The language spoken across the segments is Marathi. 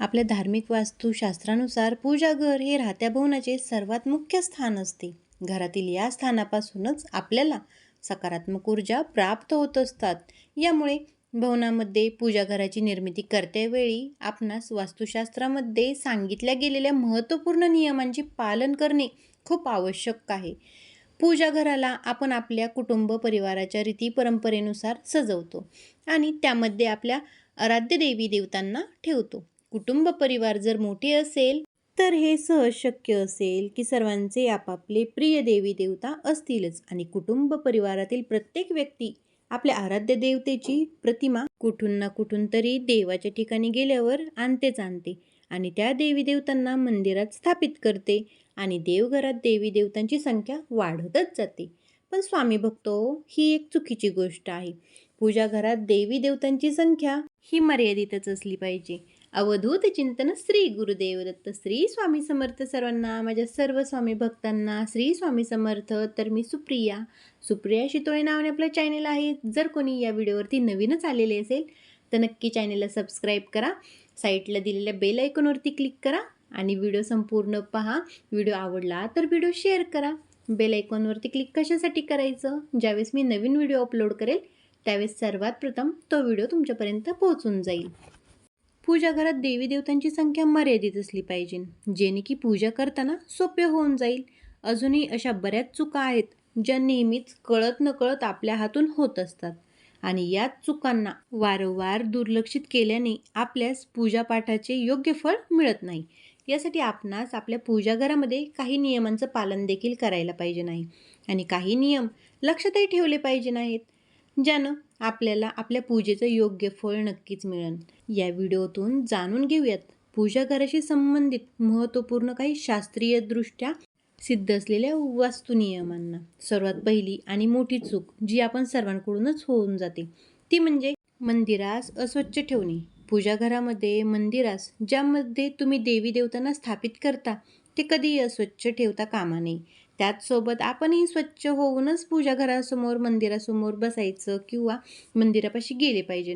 आपल्या धार्मिक वास्तुशास्त्रानुसार पूजाघर हे राहत्या भवनाचे सर्वात मुख्य स्थान असते. घरातील या स्थानापासूनच आपल्याला सकारात्मक ऊर्जा प्राप्त होत असतात. यामुळे भवनामध्ये पूजाघराची निर्मिती करतेवेळी आपणास वास्तुशास्त्रामध्ये सांगितल्या गेलेल्या महत्त्वपूर्ण नियमांचे पालन करणे खूप आवश्यक आहे. पूजाघराला आपण आपल्या कुटुंब परिवाराच्या रीती परंपरेनुसार सजवतो आणि त्यामध्ये आपल्या आराध्य देवी देवतांना ठेवतो. कुटुंब परिवार जर मोठे असेल तर हे सहज शक्य असेल की सर्वांचे आपापले प्रिय देवी देवता असतीलच आणि कुटुंब परिवारातील प्रत्येक व्यक्ती आपल्या आराध्य देवतेची प्रतिमा कुठून ना कुठून तरी देवाच्या ठिकाणी गेल्यावर आणतेच आणते आणि त्या देवी देवतांना मंदिरात स्थापित करते आणि देवघरात देवी देवतांची संख्या वाढतच जाते. पण स्वामी भक्तो ही एक चुकीची गोष्ट आहे. पूजा घरात देवी देवतांची संख्या ही मर्यादितच असली पाहिजे. अवधूत चिंतन श्री गुरुदेव दत्त श्री स्वामी समर्थ सर्वांना माझ्या सर्व स्वामी भक्तांना श्री स्वामी समर्थ तर मी सुप्रिया. सुप्रिया शितोळे नावाने आपलं चॅनल आहे. जर कोणी या व्हिडिओवरती नवीनच आलेले असेल तर नक्की चॅनलला सबस्क्राईब करा. साईटला दिलेल्या बेल आयकॉनवरती क्लिक करा आणि व्हिडिओ संपूर्ण पहा. व्हिडिओ आवडला तर व्हिडिओ शेअर करा. बेल आयकॉनवरती क्लिक कशासाठी करायचं? ज्यावेळेस मी नवीन व्हिडिओ अपलोड करेल त्यावेळेस सर्वात प्रथम तो व्हिडिओ तुमच्यापर्यंत पोहोचून जाईल. पूजा घरात देवी देवतांची संख्या मर्यादित असली पाहिजे. जेणे की पूजा करताना सोपे होऊन जाईल. अजूनही अशा बऱ्याच चुका आहेत ज्या नेहमीच कळत नकळत आपल्या हातून होत असतात. आणि याच चुकांना वारंवार दुर्लक्षित केल्याने आपल्यास पूजापाठाचे योग्य फळ मिळत नाही. यासाठी आपणास आपल्या पूजाघरामध्ये काही नियमांचं पालन देखील करायला पाहिजे नाही. आणि काही नियम लक्षातही ठेवले पाहिजे नाहीत. ज्यानं आपल्याला आपल्या पूजेचं योग्य फळ नक्कीच मिळेल या व्हिडिओतून जाणून घेऊयात. पूजाघराशी संबंधित महत्त्वपूर्ण काही शास्त्रीयदृष्ट्या सिद्ध असलेल्या वास्तुनियमांना सर्वात पहिली आणि मोठी चूक जी आपण सर्वांकडूनच होऊन जाते ती म्हणजे मंदिरास अस्वच्छ ठेवणे. पूजाघरामध्ये मंदिरास ज्यामध्ये तुम्ही देवी देवतांना स्थापित करता ते कधीही अस्वच्छ ठेवता कामा नये. त्याचसोबत आपणही स्वच्छ होऊनच पूजाघरासमोर मंदिरासमोर बसायचं किंवा मंदिरापाशी गेले पाहिजे.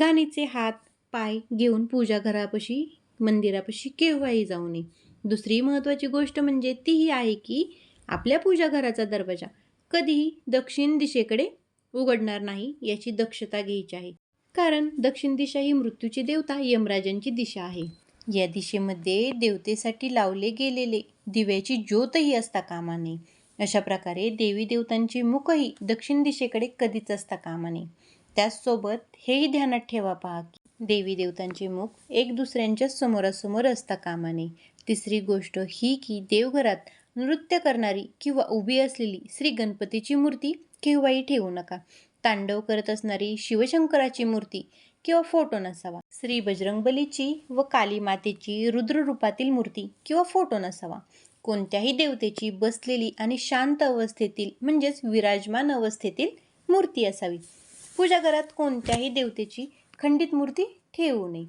गाणीचे हात पाय घेऊन पूजाघरापाशी मंदिरापाशी केव्हाही जाऊ नये. दुसरी महत्त्वाची गोष्ट म्हणजे तीही आहे की आपल्या पूजाघराचा दरवाजा कधीही दक्षिण दिशेकडे उघडणार नाही याची दक्षता घ्यायची आहे. कारण दक्षिण दिशा ही मृत्यूची देवता यमराजांची दिशा आहे. या दिशेमध्ये देवतेसाठी लावले गेलेले दिव्याची ज्योतही असता कामा नये अशा प्रकारे देवी देवतांचे मुखही दक्षिण दिशेकडे कधीच असता कामा नये त्याचसोबत हेही ध्यानात ठेवा पहा की देवी देवतांचे मुख एक दुसऱ्यांच्या समोरासमोर असता कामा नये तिसरी गोष्ट ही की देवघरात नृत्य करणारी किंवा उभी असलेली श्री गणपतीची मूर्ती केव्हाही ठेवू नका. तांडव करत असणारी शिवशंकराची मूर्ती किंवा फोटो नसावा. श्री बजरंगबलीची व काली मातेची रुद्ररूपातील मूर्ती किंवा फोटो नसावा. कोणत्याही देवतेची बसलेली आणि शांत अवस्थेतील म्हणजेच विराजमान अवस्थेतील मूर्ती असावी. पूजा घरात कोणत्याही देवतेची खंडित मूर्ती ठेवू नये.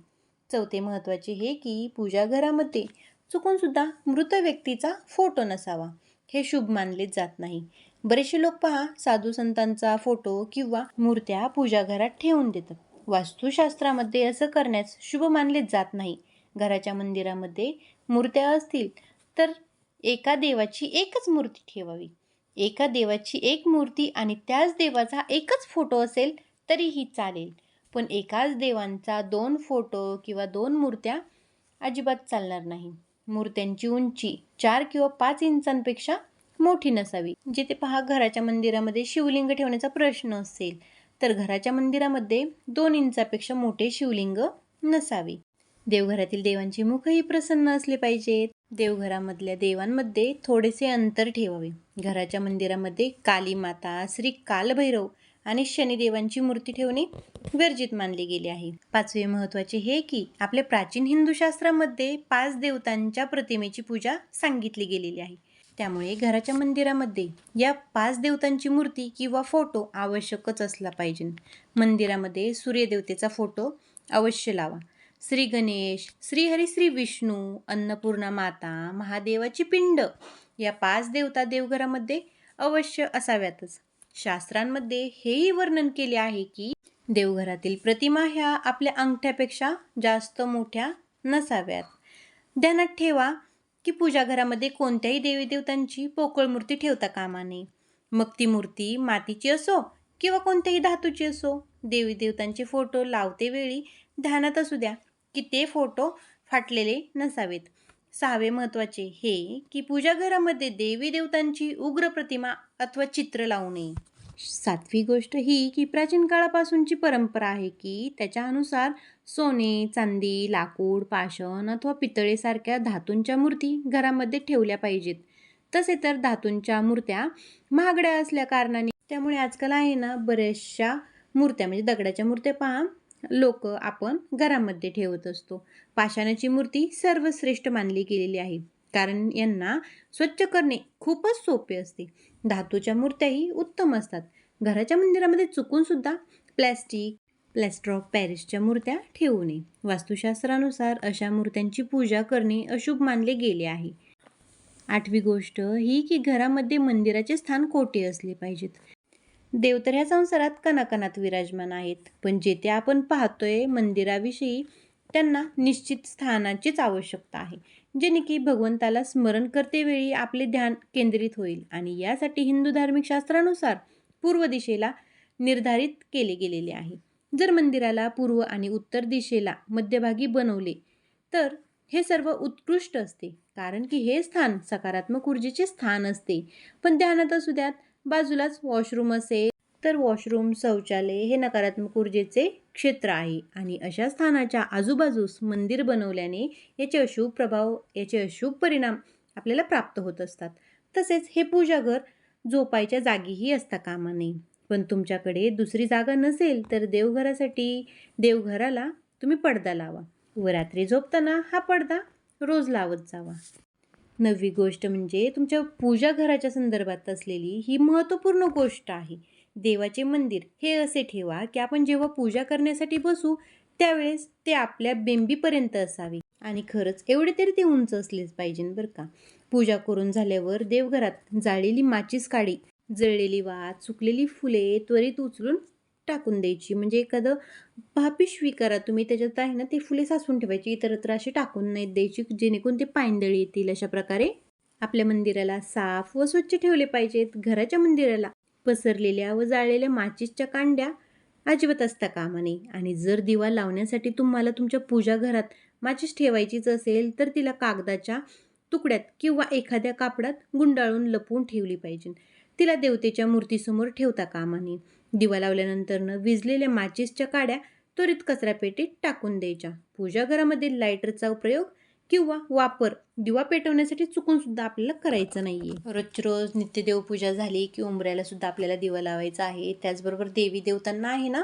चौथे महत्त्वाचे हे की पूजा घरामध्ये चुकून सुद्धा मृत व्यक्तीचा फोटो नसावा. हे शुभ मानले जात नाही. बरेचसे लोक पहा साधू संतांचा फोटो किंवा मूर्त्या पूजाघरात ठेवून देतात. वास्तुशास्त्रामध्ये असं करण्यास शुभ मानले जात नाही. घराच्या मंदिरामध्ये मूर्त्या असतील तर एका देवाची एकच मूर्ती ठेवावी. एका देवाची एक मूर्ती आणि त्याच देवाचा एकच फोटो असेल तरीही चालेल. पण एकाच देवांचा दोन फोटो किंवा दोन मूर्त्या अजिबात चालणार नाही. मूर्त्यांची उंची चार किंवा पाच इंचांपेक्षा मोठी नसावी. जिथे पहा घराच्या मंदिरामध्ये शिवलिंग ठेवण्याचा प्रश्न असेल तर घराच्या मंदिरामध्ये दोन इंचापेक्षा मोठे शिवलिंग नसावे. देवघरातील देवांचे मुखही प्रसन्न असले पाहिजेत. देवघरामधल्या देवांमध्ये थोडेसे अंतर ठेवावे. घराच्या मंदिरामध्ये काली माता श्री कालभैरव आणि शनिदेवांची मूर्ती ठेवणे वर्जित मानले गेले आहे. पाचवे महत्त्वाचे हे की आपल्या प्राचीन हिंदू शास्त्रामध्ये पाच देवतांच्या प्रतिमेची पूजा सांगितली गेलेली आहे. त्यामुळे घराच्या मंदिरामध्ये या पाच देवतांची मूर्ती किंवा फोटो आवश्यकच असला पाहिजे. मंदिरामध्ये सूर्यदेवतेचा फोटो अवश्य लावा. श्री गणेश श्रीहरी श्री विष्णू अन्नपूर्णा माता महादेवाची पिंड या पाच देवता देवघरामध्ये अवश्य असाव्यातच. शास्त्रांमध्ये हेही वर्णन केले आहे की देवघरातील प्रतिमा ह्या आपल्या अंगठ्यापेक्षा जास्त मोठ्या नसाव्यात. ध्यानात ठेवा की पूजा घरामध्ये कोणत्याही देवी देवतांची पोकळ मूर्ती ठेवता कामा नये. मग ती मूर्ती मातीची असो किंवा कोणत्याही धातूची असो देवी देवतांचे फोटो लावते वेळी ध्यानात असू द्या की ते फोटो फाटलेले नसावेत. सहावे महत्त्वाचे हे की पूजा घरामध्ये देवी देवतांची उग्र प्रतिमा अथवा चित्र लावू नये. सातवी गोष्ट ही की प्राचीन काळापासूनची परंपरा आहे की त्याच्यानुसार सोने चांदी लाकूड पाषाण अथवा पितळेसारख्या धातूंच्या मूर्ती घरामध्ये ठेवल्या पाहिजेत. तसे तर धातूंच्या मूर्त्या महागड्या असल्या कारणाने त्यामुळे आजकाल आहे ना बऱ्याचशा मूर्त्या म्हणजे दगडाच्या मूर्त्या पहा लोक आपण घरामध्ये ठेवत असतो. पाषाणाची मूर्ती सर्वश्रेष्ठ मानली गेलेली आहे. कारण यांना स्वच्छ करणे खूपच सोपे असते. धातूच्या मूर्त्याही उत्तम असतात. घराच्या मंदिरामध्ये चुकून सुद्धा प्लॅस्टिक प्लॅस्टर ऑफ पॅरिसच्या मूर्त्या ठेवू नये. वास्तुशास्त्रानुसार अशा मूर्त्यांची पूजा करणे अशुभ मानले गेले आहे. आठवी गोष्ट ही की घरामध्ये मंदिराचे स्थान कोठे असले पाहिजेत? देव तर ह्या संसारात कणाकणात विराजमान आहेत पण जेथे आपण पाहतोय मंदिराविषयी त्यांना निश्चित स्थानाचीच आवश्यकता आहे. जेणे की भगवंताला स्मरण करतेवेळी आपले ध्यान केंद्रित होईल आणि यासाठी हिंदू धार्मिक शास्त्रानुसार पूर्व दिशेला निर्धारित केले गेलेले आहे. जर मंदिराला पूर्व आणि उत्तर दिशेला मध्यभागी बनवले तर हे सर्व उत्कृष्ट असते. कारण की हे स्थान सकारात्मक ऊर्जेचे स्थान असते. पण ध्यानात असू द्यात बाजूलाच वॉशरूम असेल तर वॉशरूम शौचालय हे नकारात्मक ऊर्जेचे क्षेत्र आहे. आणि अशा स्थानाच्या आजूबाजूस मंदिर बनवल्याने याचे अशुभ प्रभाव याचे अशुभ परिणाम आपल्याला प्राप्त होत असतात. तसेच हे पूजाघर झोपायच्या जागीही असता कामा नये पण तुमच्याकडे दुसरी जागा नसेल तर देवघरासाठी देवघराला तुम्ही पडदा लावा व रात्री झोपताना हा पडदा रोज लावत जावा. नववी गोष्ट म्हणजे तुमच्या पूजा घराच्या संदर्भात असलेली ही महत्त्वपूर्ण गोष्ट आहे. देवाचे मंदिर हे असे ठेवा की आपण जेव्हा पूजा करण्यासाठी बसू त्यावेळेस ते आपल्या बेंबीपर्यंत असावे. आणि खरंच एवढे तरी ते उंच असलेच पाहिजे बरं का. पूजा करून झाल्यावर देवघरात जाळलेली माचीस काडी जळलेली वात सुकलेली फुले त्वरित उचलून टाकून द्यायची. म्हणजे एखादं भापिशवी करा तुम्ही त्याच्यात आहे ना ती फुले साचून ठेवायची इतरत्र अशी टाकून नाही द्यायची जेणेकरून ते पायंदळी येतील अशा प्रकारे. आपल्या मंदिराला साफ व स्वच्छ ठेवले पाहिजेत घराच्या मंदिराला. पसरलेल्या व जाळलेल्या माचीसच्या कांड्या अजिबात असता कामा नये. आणि जर दिवा लावण्यासाठी तुम्हाला तुमच्या पूजा घरात माचीस ठेवायचीच असेल तर तिला कागदाच्या तुकड्यात किंवा एखाद्या कापडात गुंडाळून लपवून ठेवली पाहिजे. तिला देवतेच्या मूर्तीसमोर ठेवता कामा नये. दिवा लावल्यानंतरनं विजलेल्या माचीसच्या काड्या त्वरित कचरापेटीत टाकून द्यायच्या. पूजा घरामध्ये लायटरचा प्रयोग किंवा वापर दिवा पेटवण्यासाठी चुकून सुद्धा आपल्याला करायचं नाहीये. रोज रोज नित्यदेव पूजा झाली की उमऱ्याला सुद्धा आपल्याला दिवा लावायचा आहे. त्याचबरोबर देवी देवतांना आहे ना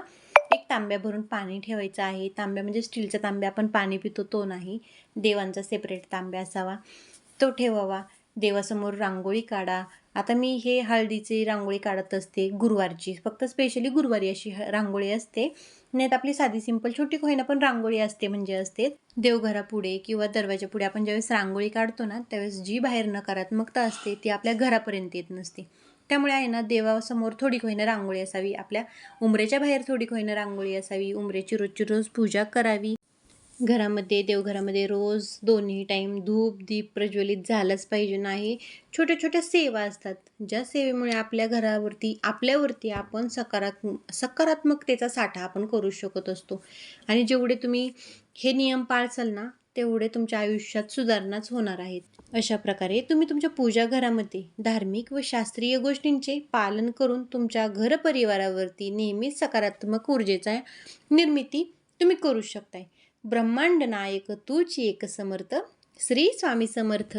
एक तांब्या भरून पाणी ठेवायचं आहे. तांब्या म्हणजे स्टीलचा तांब्या आपण पाणी पितो तो नाही. देवांचा सेपरेट तांब्या असावा. तो ठेवावा. देवासमोर रांगोळी काढा. आता मी हे हळदीची रांगोळी काढत असते गुरुवारची. फक्त स्पेशली गुरुवारी अशी ह- रांगोळी असते. नाहीत आपली साधी सिंपल छोटी होईना पण रांगोळी असते म्हणजे असते. देवघरापुढे किंवा दरवाजा पुढे आपण ज्यावेळेस रांगोळी काढतो ना त्यावेळेस जी बाहेर नकारात्मकता असते ती आपल्या घरापर्यंत येत नसते. त्यामुळे आहे ना देवासमोर थोडी होईना रांगोळी असावी आपल्या उमरेच्या बाहेर थोडी होईना रांगोळी असावी उमरेची रोजची रोज पूजा करावी. घरामध्ये देवघरामध्ये रोज दोन्ही टाईम धूप दीप प्रज्वलित झालंच पाहिजे नाही. छोट्या छोट्या सेवा असतात. ज्या सेवेमुळे आपल्या घरावरती आपल्यावरती आपण सकारात्मक सकारात्मकतेचा साठा आपण करू शकत असतो. आणि जेवढे तुम्ही हे नियम पाळसाल ना तेवढे तुमच्या आयुष्यात सुधारणाच होणार आहेत. अशा प्रकारे तुम्ही तुमच्या पूजा घरामध्ये धार्मिक व शास्त्रीय गोष्टींचे पालन करून तुमच्या घर परिवारावरती नेहमीच सकारात्मक ऊर्जेचा निर्मिती तुम्ही करू शकताय. ब्रह्मांड नायक तूच एक समर्थ श्री स्वामी समर्थ.